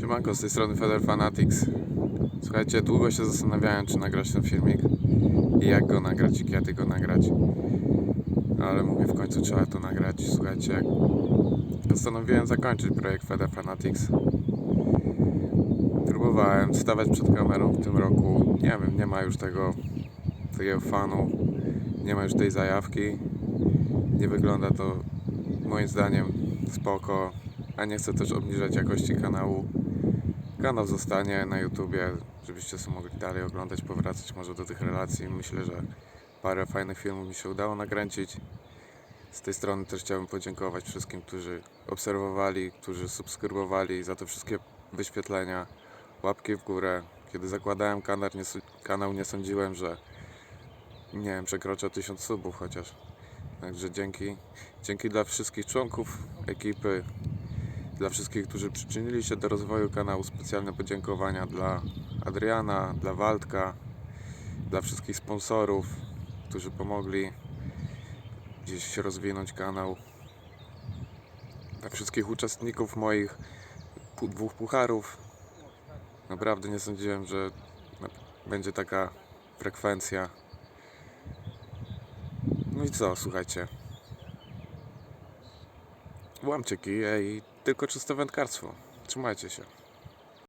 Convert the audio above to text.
Siemanko, z tej strony Feder Fanatics. Słuchajcie, długo się zastanawiałem, czy nagrać ten filmik i jak go nagrać i kiedy go nagrać. Ale mówię, w końcu trzeba to nagrać. Słuchajcie, postanowiłem zakończyć projekt Feder Fanatics. Próbowałem stawać przed kamerą w tym roku. Nie wiem, nie ma już tego takiego fanu, nie ma już tej zajawki. Nie wygląda to moim zdaniem spoko, a nie chcę też obniżać jakości kanału. Kanał zostanie na YouTubie, żebyście sobie mogli dalej oglądać, powracać może do tych relacji. Myślę, że parę fajnych filmów mi się udało nakręcić. Z tej strony też chciałbym podziękować wszystkim, którzy obserwowali, którzy subskrybowali za te wszystkie wyświetlenia, łapki w górę. Kiedy zakładałem kanał, nie, kanał, nie sądziłem, że nie wiem, przekroczę 1000 subów chociaż. Także dzięki. Dzięki dla wszystkich członków ekipy, dla wszystkich, którzy przyczynili się do rozwoju kanału. Specjalne podziękowania dla Adriana, dla Waldka, dla wszystkich sponsorów, którzy pomogli gdzieś się rozwinąć kanał. Dla wszystkich uczestników moich dwóch pucharów. Naprawdę nie sądziłem, że będzie taka frekwencja. No i co, słuchajcie. Łamcie kije i tylko czyste wędkarstwo. Trzymajcie się.